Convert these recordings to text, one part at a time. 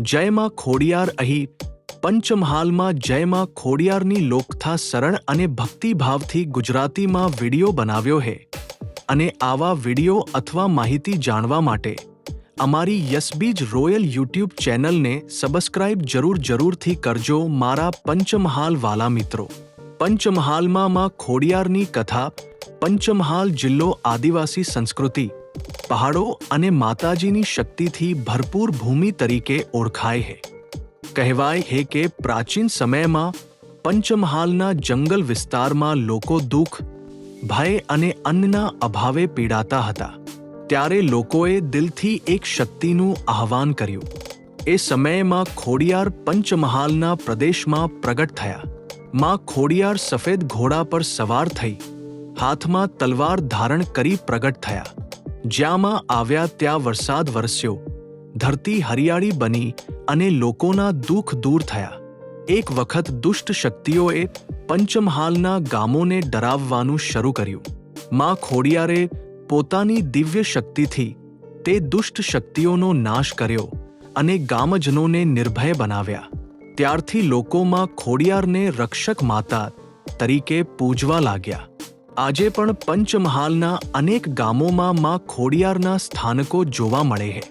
જયમાં ખોડિયાર અહીં. પંચમહાલમાં જયમાં ખોડિયારની લોકથા સરળ અને ભક્તિભાવથી ગુજરાતીમાં વિડિયો બનાવ્યો છે અને આવા વિડિયો અથવા માહિતી જાણવા માટે અમારી યસબીજ રોયલ યુટ્યુબ ચેનલને સબસ્ક્રાઇબ જરૂર જરૂરથી કરજો મારા પંચમહાલ વાલા મિત્રો. પંચમહાલમાં માં ખોડિયારની કથા પંચમહાલ જિલ્લો આદિવાસી સંસ્કૃતિ પહાડો અને માતાજીની શક્તિથી ભરપૂર ભૂમિ તરીકે ઓળખાય છે કહેવાય છે કે પ્રાચીન સમયમાં પંચમહાલના જંગલ વિસ્તારમાં લોકો દુઃખ, ભય અને અન્નના અભાવે પીડાતા હતા. ત્યારે લોકોએ દિલથી એક શક્તિનું આહવાન કર્યું. એ સમયમાં ખોડિયાર પંચમહાલના પ્રદેશમાં પ્રગટ થયા. માં ખોડિયાર સફેદ ઘોડા પર સવાર થઈ, હાથમાં તલવાર ધારણ કરી પ્રગટ થયા. જ્યાંમાં આવ્યા ત્યાં વરસાદ વરસ્યો. ધરતી હરિયાળી બની અને લોકોના દુઃખ દૂર થયા. એક વખત દુષ્ટ શક્તિઓએ પંચમહાલના ગામોને ડરાવવાનું શરૂ કર્યું. માં ખોડિયારે પોતાની દિવ્ય શક્તિથી તે દુષ્ટ શક્તિઓનો નાશ કર્યો અને ગામજનોને નિર્ભય બનાવ્યા. ત્યારથી લોકોમાં ખોડિયારને રક્ષક માતા તરીકે પૂજવા લાગ્યા. આજે પણ પંચમહાલના અનેક ગામોમાં માં ખોડિયારના સ્થાનકો જોવા મળે છે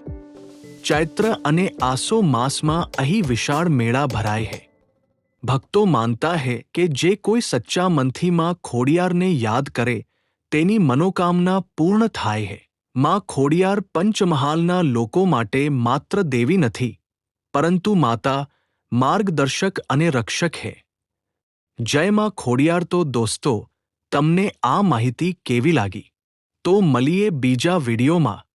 ચૈત્ર અને આસો માસમાં અહીં વિશાળ મેળા ભરાય છે ભક્તો માનતા હે કે જે કોઈ સચ્ચા મનથી માં ખોડિયારને યાદ કરે, તેની મનોકામના પૂર્ણ થાય છે માં ખોડિયાર પંચમહાલના લોકો માટે માત્ર દેવી નથી, પરંતુ માતા, માર્ગદર્શક અને રક્ષક હે. જય માં ખોડિયાર તો દોસ્તો તમને આ માહિતી કેવી લાગી? તો મળીએ બીજા વિડીયોમાં.